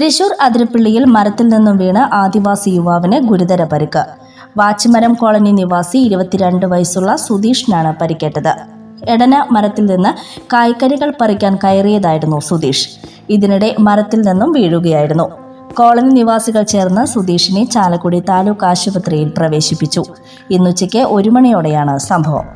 തൃശൂർ അതിരപ്പള്ളിയിൽ മരത്തിൽ നിന്നും വീണ് ആദിവാസി യുവാവിന് ഗുരുതര പരിക്ക്. വാച്ചിമരം കോളനി നിവാസി ഇരുപത്തിരണ്ട് വയസ്സുള്ള സുധീഷിനാണ് പരിക്കേറ്റത്. എടന മരത്തിൽ നിന്ന് കായ്ക്കനികൾ പറിക്കാൻ കയറിയതായിരുന്നു സുധീഷ്. ഇതിനിടെ മരത്തിൽ നിന്നും വീഴുകയായിരുന്നു. കോളനി നിവാസികൾ ചേർന്ന് സുധീഷിനെ ചാലക്കുടി താലൂക്ക് ആശുപത്രിയിൽ പ്രവേശിപ്പിച്ചു. ഇന്നുച്ചയ്ക്ക് ഒരു മണിയോടെയാണ് സംഭവം.